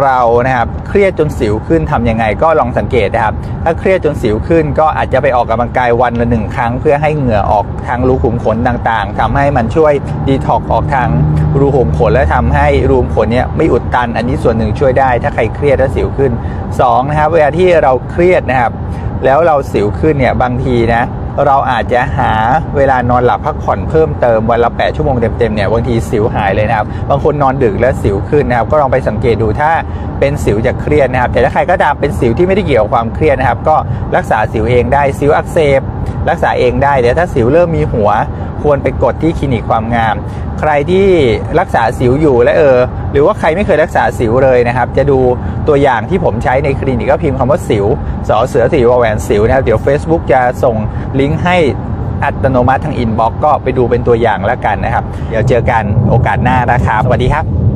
เรานะครับเครียดจนสิวขึ้นทำยังไงก็ลองสังเกตนะครับ ถ้าเครียดจนสิวขึ้น ก็อาจจะไปออกกำลังกายวันละหนึ่งครั้ง เพื่อให้เหงื่อออกทางรูขุมขนต่างๆทำให้มันช่วยดีท็อกออกทางรูขุมขนและทำให้รูขุมขนเนี่ยไม่อุดตัน อันนี้ส่วนหนึ่งช่วยได้ ถ้าใครเครียดและสิวขึ้นสองนะครับเวลาที่เราเครียดนะครับ แล้วเราสิวขึ้นเนี่ยบางทีนะ เราอาจจะหาเวลานอนหลับพักผ่อนเพิ่มเติมวันละ 8 ชั่วโมงเต็มๆเนี่ยบางทีสิวหายเลยนะครับ บางคนนอนดึกแล้วสิวขึ้นนะครับ ก็ลองไปสังเกตดูถ้าเป็นสิวจากเครียดนะครับ แต่ถ้าใครก็ตามเป็นสิวที่ไม่ได้เกี่ยวกับความเครียดนะครับ ก็รักษาสิวเองได้สิวอักเสบ รักษาเองได้แต่ถ้าสิวเริ่มมีหัวควรไปกดที่คลินิกความงาม ใครที่รักษาสิวอยู่และเออ หรือว่าใครไม่เคยรักษาสิวเลยนะครับ จะดูตัวอย่างที่ผมใช้ในคลินิกก็พิมพ์คำว่าสิวสอเสือสิววแหวนสิวนะครับเดี๋ยว Facebook จะส่งลิงก์ให้อัตโนมัติทางอินบ็อกก็ไปดูเป็นตัวอย่างแล้วกันนะครับ เดี๋ยวเจอกันโอกาสหน้านะครับสวัสดีครับ